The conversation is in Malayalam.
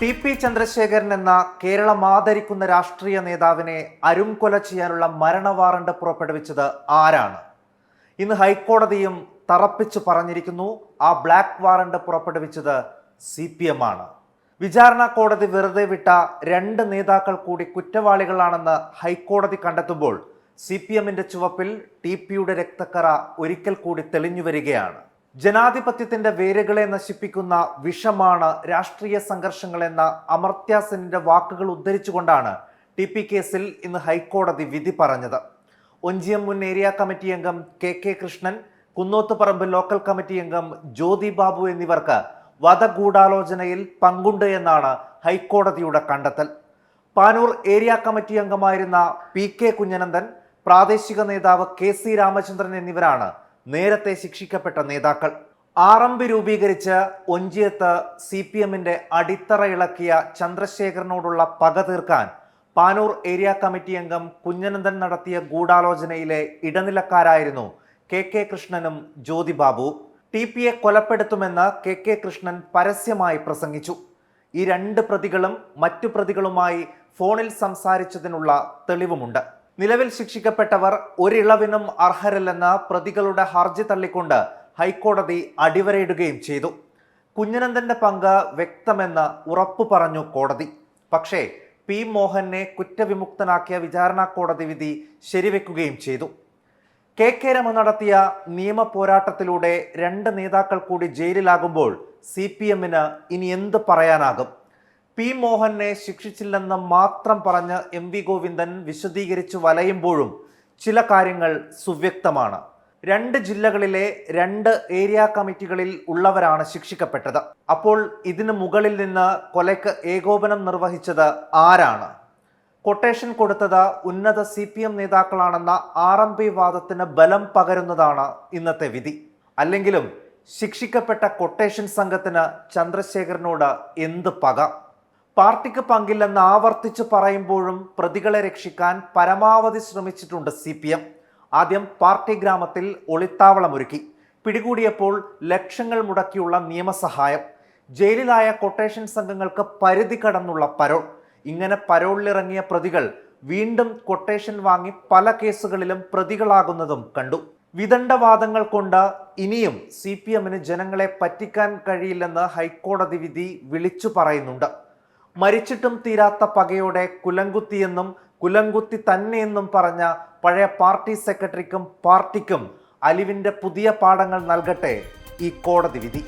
ടി പി ചന്ദ്രശേഖരൻ എന്ന കേരളം ആദരിക്കുന്ന രാഷ്ട്രീയ നേതാവിനെ അരുംകൊല ചെയ്യാനുള്ള മരണ വാറണ്ട് പുറപ്പെടുവിച്ചത് ആരാണ്? ഇന്ന് ഹൈക്കോടതിയും തറപ്പിച്ചു പറഞ്ഞിരിക്കുന്നു ആ ബ്ലാക്ക് വാറണ്ട് പുറപ്പെടുവിച്ചത് സി പി എം ആണ്. വിചാരണ കോടതി വെറുതെ വിട്ട രണ്ട് നേതാക്കൾ കൂടി കുറ്റവാളികളാണെന്ന് ഹൈക്കോടതി കണ്ടെത്തുമ്പോൾ സി പി എമ്മിന്റെ ചുവപ്പിൽ ടി പിയുടെ രക്തക്കറ ഒരിക്കൽ കൂടി തെളിഞ്ഞു വരികയാണ്. ജനാധിപത്യത്തിന്റെ വേരുകളെ നശിപ്പിക്കുന്ന വിഷമാണ് രാഷ്ട്രീയ സംഘർഷങ്ങൾ എന്ന അമർത്യ സെന്നിന്റെ വാക്കുകൾ ഉദ്ധരിച്ചുകൊണ്ടാണ് ടി പി കേസിൽ ഇന്ന് ഹൈക്കോടതി വിധി പറഞ്ഞത്. ഒഞ്ചിയം മുൻ ഏരിയ കമ്മിറ്റി അംഗം K K Krishnan Kunnothuparamba local committee അംഗം ജ്യോതി ബാബു എന്നിവർക്ക് വധഗൂഢാലോചനയിൽ പങ്കുണ്ട് എന്നാണ് ഹൈക്കോടതിയുടെ കണ്ടെത്തൽ. പാനൂർ ഏരിയ കമ്മിറ്റി അംഗമായിരുന്ന പി കെ കുഞ്ഞനന്ദൻ പ്രാദേശിക നേതാവ് കെ സി രാമചന്ദ്രൻ എന്നിവരാണ് നേരത്തെ ശിക്ഷിക്കപ്പെട്ട നേതാക്കൾ. ആറമ്പ് രൂപീകരിച്ച് ഒഞ്ചിയത്ത് സി പി എമ്മിന്റെ അടിത്തറ ഇളക്കിയ ചന്ദ്രശേഖരനോടുള്ള പക തീർക്കാൻ പാനൂർ ഏരിയ കമ്മിറ്റി അംഗം കുഞ്ഞനന്ദൻ നടത്തിയ ഗൂഢാലോചനയിലെ ഇടനിലക്കാരായിരുന്നു കെ കെ കൃഷ്ണനും ജ്യോതിബാബു ടി പിയെ കൊലപ്പെടുത്തുമെന്ന് കെ കെ കൃഷ്ണൻ പരസ്യമായി പ്രസംഗിച്ചു. ഈ രണ്ട് പ്രതികളും മറ്റു പ്രതികളുമായി ഫോണിൽ സംസാരിച്ചതിനുള്ള തെളിവുമുണ്ട്. നിലവിൽ ശിക്ഷിക്കപ്പെട്ടവർ ഒരിളവിനും അർഹരല്ലെന്ന പ്രതികളുടെ ഹർജി തള്ളിക്കൊണ്ട് ഹൈക്കോടതി അടിവരയിടുകയും ചെയ്തു. കുഞ്ഞനന്ദന്റെ പങ്ക് വ്യക്തമെന്ന് ഉറപ്പു പറഞ്ഞു കോടതി. പക്ഷേ പി മോഹനെ കുറ്റവിമുക്തനാക്കിയ വിചാരണ കോടതി വിധി ശരിവെക്കുകയും ചെയ്തു. കെ കെ രമ നടത്തിയ നിയമ പോരാട്ടത്തിലൂടെ രണ്ട് നേതാക്കൾ കൂടി ജയിലിലാകുമ്പോൾ സി പി എമ്മിന് ഇനി എന്ത് പറയാനാകും? പി മോഹനെ ശിക്ഷിച്ചില്ലെന്ന് മാത്രം പറഞ്ഞ് എം വി ഗോവിന്ദൻ വിശദീകരിച്ചു വലയുമ്പോഴും ചില കാര്യങ്ങൾ സുവ്യക്തമാണ്. രണ്ട് ജില്ലകളിലെ രണ്ട് ഏരിയ കമ്മിറ്റികളിൽ ഉള്ളവരാണ് ശിക്ഷിക്കപ്പെട്ടത്. അപ്പോൾ ഇതിനു മുകളിൽ നിന്ന് കൊലയ്ക്ക് ഏകോപനം നിർവഹിച്ചത് ആരാണ്? കൊട്ടേഷൻ കൊടുത്തത് ഉന്നത സി പി എം നേതാക്കളാണെന്ന ആർ എം പി വാദത്തിന് ബലം പകരുന്നതാണ് ഇന്നത്തെ വിധി. അല്ലെങ്കിലും ശിക്ഷിക്കപ്പെട്ട കൊട്ടേഷൻ സംഘത്തിന് ചന്ദ്രശേഖരനോട് എന്ത് പക? പാർട്ടിക്ക് പങ്കില്ലെന്ന് ആവർത്തിച്ച് പറയുമ്പോഴും പ്രതികളെ രക്ഷിക്കാൻ പരമാവധി ശ്രമിച്ചിട്ടുണ്ട് സി പി എം ആദ്യം പാർട്ടി ഗ്രാമത്തിൽ ഒളിത്താവളമൊരുക്കി പിടികൂടിയപ്പോൾ ലക്ഷങ്ങൾ മുടക്കിയുള്ള നിയമസഹായം. ജയിലിലായ കൊട്ടേഷൻ സംഘങ്ങൾക്ക് പരിധി കടന്നുള്ള പരോൾ. ഇങ്ങനെ പരോളിലിറങ്ങിയ പ്രതികൾ വീണ്ടും കൊട്ടേഷൻ വാങ്ങി പല കേസുകളിലും പ്രതികളാകുന്നതും കണ്ടു. വിദണ്ഡവാദങ്ങൾ കൊണ്ട് ഇനിയും സി പി എമ്മിന് ജനങ്ങളെ പറ്റിക്കാൻ കഴിയില്ലെന്ന് ഹൈക്കോടതി വിധി വിളിച്ചു പറയുന്നുണ്ട്. മരിച്ചിട്ടും തീരാത്ത പകയോടെ കുലങ്കുത്തിയെന്നും കുലങ്കുത്തി തന്നെയെന്നും പറഞ്ഞ പഴയ പാർട്ടി സെക്രട്ടറിക്കും പാർട്ടിക്കും അലിവിന്റെ പുതിയ പാഠങ്ങൾ നൽകട്ടെ ഈ കോടതി വിധി.